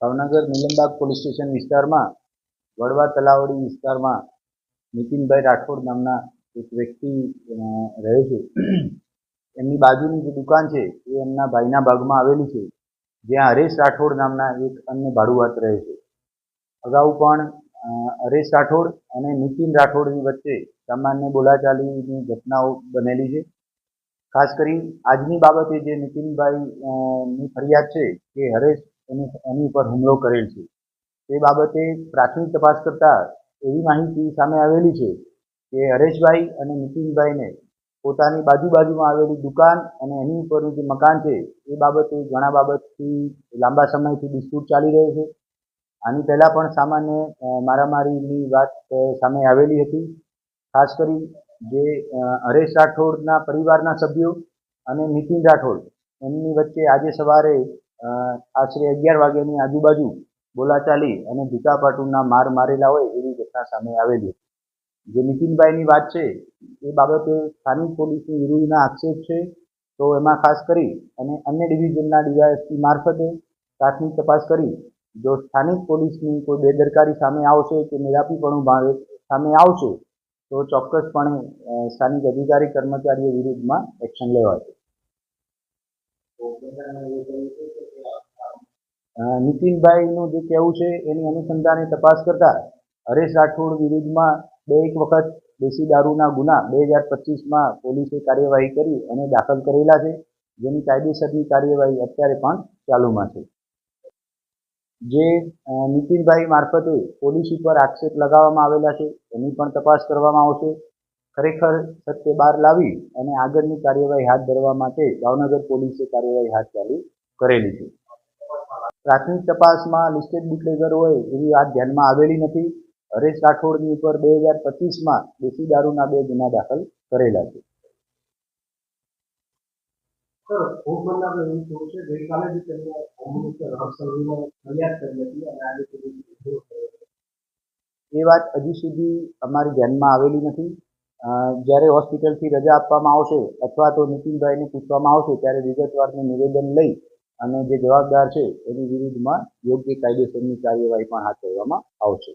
Bhavnagar Nilambag police station વિસ્તારમાં, વડવા તલાવડી વિસ્તારમાં નીતિનભાઈ રાઠોડ નામના એક વ્યક્તિ રહે છે. એમની બાજુની જે દુકાન છે, એ એમના ભાઈના ભાગમાં આવેલી છે, જ્યાં હરેશ રાઠોડ નામના એક અન્ય ભાડુઆત રહે છે. અગાઉ પણ હરેશ રાઠોડ અને નીતિન રાઠોડની વચ્ચે સામાન્ય બોલાચાલીની ઘટનાઓ બનેલી છે. ખાસ કરી આજની બાબતે જે નીતિનભાઈની ફરિયાદ છે કે હરેશ એની એની ઉપર હુમલો કરેલ છે. તે બાબતે પ્રાથમિક તપાસ કરતા એવી માહિતી સામે આવેલી છે કે હરેશભાઈ અને નીતિનભાઈને પોતાની બાજુ બાજુમાં આવેલી દુકાન અને એની ઉપરનું જે મકાન છે, એ બાબતે ઘણા બાબતથી લાંબા સમયથી ડિસ્પ્યુટ ચાલી રહ્યો છે. આની પહેલાં પણ સામાન્ય મારામારીની વાત સામે આવેલી હતી. ખાસ કરી જે હરેશ રાઠોડના પરિવારના સભ્યો અને નીતિન રાઠોડ. એમની વચ્ચે આજે સવારે આશરે અગિયાર વાગ્યાની આજુબાજુ બોલાચાલી અને ભૂતાપાટુના માર મારેલા હોય એવી ઘટના સામે આવેલી હતી. જે નીતિનભાઈની વાત છે, એ બાબતે સ્થાનિક પોલીસની વિરુદ્ધના આક્ષેપ છે. તો એમાં ખાસ કરી અને અન્ય ડિવિઝનના ડીવાયએસપી મારફતે પ્રાથમિક તપાસ કરી જો સ્થાનિક પોલીસની કોઈ બેદરકારી સામે આવશે કે મેળાપીપણું ભાવે સામે આવશે, તો ચોક્કસપણે સ્થાનિક અધિકારી કર્મચારીઓ વિરુદ્ધમાં એક્શન લેવાશે. નીતિનભાઈનું જે કહેવું છે, એની અનુસંધાને તપાસ કરતા હરેશ રાઠોડ વિરુદ્ધમાં બે એક વખત દેશી દારૂના ગુના બે હજાર પચીસમાં પોલીસે કાર્યવાહી કરી અને દાખલ કરેલા છે. જેની કાયદેસરની કાર્યવાહી અત્યારે પણ ચાલુમાં છે. જે નીતિનભાઈ મારફતે પોલીસ ઉપર આક્ષેપ લગાવવામાં આવેલા છે, એની પણ તપાસ કરવામાં આવશે. ખરેખર સત્ય બહાર લાવી અને આગળની કાર્યવાહી હાથ ધરવા માટે ભાવનગર પોલીસે કાર્યવાહી હાથ ચાલુ કરેલી છે. પ્રાથમિક તપાસમાં લિસ્ટેડ બુટલેગર હોય એવી વાત ધ્યાનમાં આવેલી નથી. હરેશ રાઠોડની ઉપર બે હજાર પચીસમાં દેશી દારૂના બે ગુના દાખલ કરેલા છે. ભોગ બનનાર એવું કહ્યું છે. ગઈકાલે જ તેમને હોમમિનિસ્ટર હર્ષ સંઘવીને ફરિયાદ કરી હતી અને આજે સુધી. એ વાત હજી સુધી અમારી ધ્યાનમાં આવેલી નથી. જ્યારે હોસ્પિટલથી રજા આપવામાં આવશે અથવા તો નીતિનભાઈને પૂછવામાં આવશે, ત્યારે વિગતવારનું નિવેદન લઈ અને જે જવાબદાર છે એની વિરુદ્ધમાં યોગ્ય કાયદેસરની કાર્યવાહી પણ હાથ ધરવામાં આવશે.